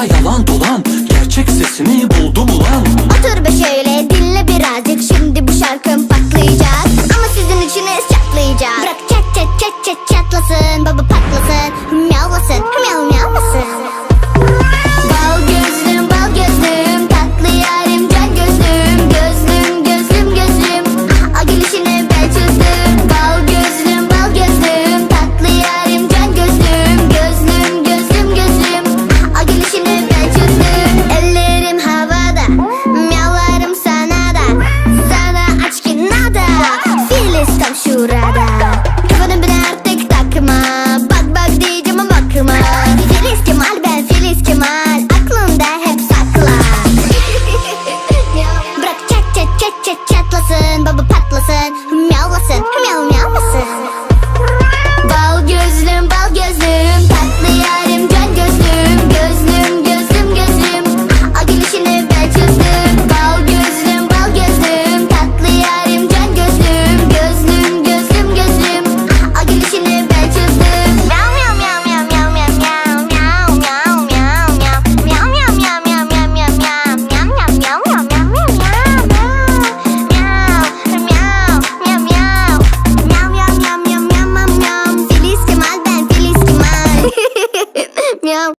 Dünya yalan dolan Gerçek sesini buldu bulan. Otur be şöyle dinle birazcık Şimdi bu şarkım patlayacak. Ama sizin içiniz çatlayacak. Bırak çat çat çat çat çatlasın Baba patlasın Hımyavlasın hımyav hımyav patlasın Baba patlasın. Hım yavla